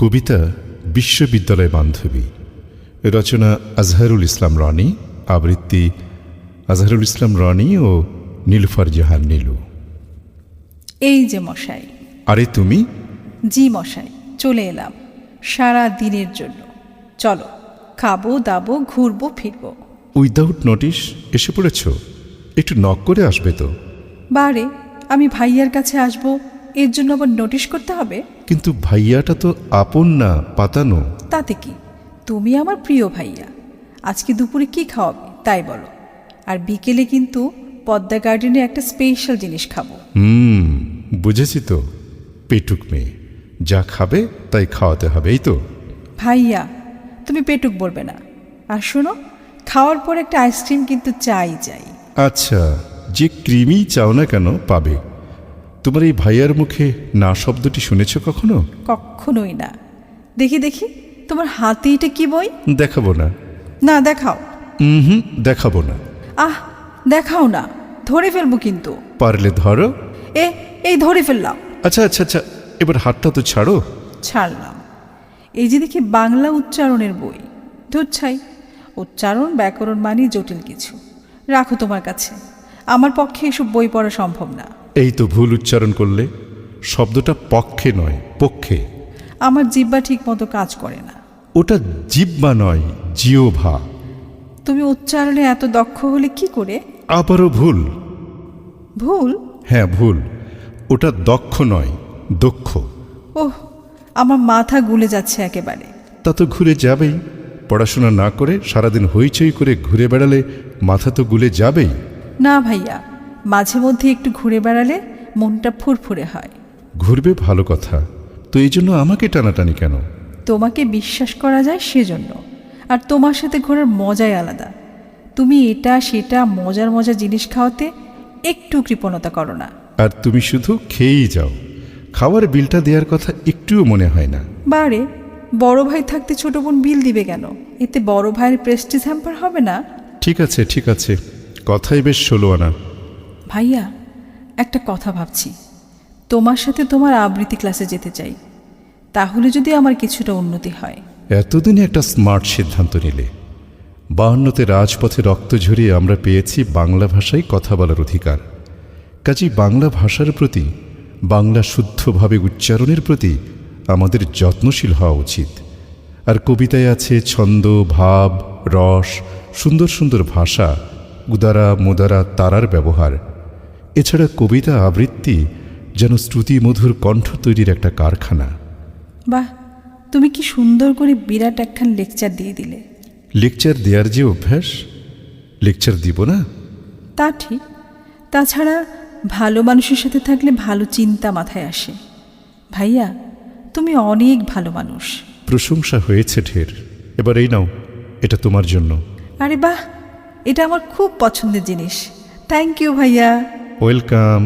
কবিতা বিশ্ববিদ্যালয় বান্ধবী। রচনা আজহারুল ইসলাম রনি আবৃত্তি আজহারুল ইসলাম রনি ও নীলুফার জাহান নীলু। এই যে মশাই। আরে তুমি? জি মশাই চলে এলাম সারা দিনের জন্য। চলো খাব দাবো ঘুরবো ফিরবো। উইদাউট নোটিশ এসে পড়েছ? একটু নক করে আসবে তো। বারে আমি ভাইয়ার কাছে আসব। এর জন্য আবার নোটিশ করতে হবে? কিন্তু ভাইয়াটা তো আপন না পাতানো। তাতে কি? তুমি আমার প্রিয় ভাইয়া। আজকে দুপুরে কি খাওয়াবে? তাই বলো। আর বিকেলে কিন্তু পদ্মা গার্ডেনে একটা স্পেশাল জিনিস খাব। হুম বুঝেছি তো। পেটুক মেয়ে। যা খাবে তাই খাওয়াতে হবে এই তো। ভাইয়া তুমি পেটুক বলবে না। আর শোনো খাওয়ার পর একটা আইসক্রিম কিন্তু চাই চাই আচ্ছা যে ক্রিমই চাও না কেন পাবে। তোমার এই ভাইয়ার মুখে না শব্দটি শুনেছ কখনো? কখনোই না। দেখি দেখি তোমার হাতে এটা কি বই? দেখাবো না। না দেখাও। হুম দেখাবো না। আহ দেখাও না। ধরে ফেলব কিন্তু। পারলে ধরো। এ এই ধরে ফেললাম। আচ্ছা আচ্ছা আচ্ছা এবার হাতটা তো ছাড়ো। ছাড়লাম। এই যে দেখি বাংলা উচ্চারণের বই। ধুচ্ছাই। উচ্চারণ ব্যাকরণ মানে জটিল কিছু। রাখো তোমার কাছে। আমার পক্ষে এসব বই পড়া সম্ভব না। এই তো ভুল উচ্চারণ করলে শব্দটা পক্ষে নয় পক্ষে। আমার জিব্বা ঠিক মতো কাজ করে না। ওটা জিব্বা নয় জিওভা তুমি উচ্চারণে এত দক্ষ হলে কি করে? আবারও ভুল। ভুল? হ্যাঁ ভুল। ওটা দক্ষ নয় দক্ষ। ওহ আমার মাথা গুলে যাচ্ছে একেবারে। তা তো ঘুরে যাবেই। পড়াশোনা না করে সারাদিন হইচই করে ঘুরে বেড়ালে মাথা তো গুলে যাবেই। না ভাইয়া মাঝে মধ্যে একটু ঘুরে বেড়ালে মনটা ফুরফুরে হয়। ঘুরবে ভালো কথা। তো এই জন্য আমাকে টানাটানি কেন? তোমাকে বিশ্বাস করা যায় সেজন্য। আর তোমার সাথে ঘোরার মজাই আলাদা। তুমি এটা সেটা মজার মজার জিনিস খাওয়াতে একটু কৃপণতা করো না। আর তুমি শুধু খেয়েই যাও। খাওয়ার বিলটা দেওয়ার কথা একটুও মনে হয় না। বারে বড় ভাই থাকতে ছোট বোন বিল দিবে কেন? এতে বড় ভাইয়ের প্রেস্টিজ হ্যাম্পার হবে না? ঠিক আছে ঠিক আছে। কথাই বেশ ষোলো আনা। ভাইয়া, একটা কথা ভাবছি। তোমার সাথে তোমার আবৃত্তি ক্লাসে যেতে চাই। তাহলে যদি আমার কিছুটা উন্নতি হয়। এতদিনে একটা স্মার্ট সিদ্ধান্ত নিলে। বাহান্নতে রাজপথে রক্ত ঝরিয়ে আমরা পেয়েছি বাংলা ভাষায় কথা বলার অধিকার। কাজেই বাংলা ভাষার প্রতি, বাংলা শুদ্ধভাবে উচ্চারণের প্রতি আমাদের যত্নশীল হওয়া উচিত। আর কবিতায় আছে ছন্দ, ভাব, রস, সুন্দর সুন্দর ভাষা, উদারা মুদারা তারার ব্যবহার। এছাড়া কবিতা আবৃত্তি যেন শ্রুতিমধুর কণ্ঠ তৈরির একটা কারখানা। বাহ তুমি কি সুন্দর করে বিরাট একখান লেকচার দিয়ে দিলে। লেকচার দেওয়ার যে অভ্যাস লেকচার দিব না? তা ঠিক তাছাড়া ভালো মানুষের সাথে থাকলে ভালো চিন্তা মাথায় আসে। ভাইয়া তুমি অনেক ভালো মানুষ। প্রশংসা হয়েছে ঢের। এবার এই নাও এটা তোমার জন্য। আরে বাহ এটা আমার খুব পছন্দের জিনিস। থ্যাংক ইউ ভাইয়া। ওয়েলকাম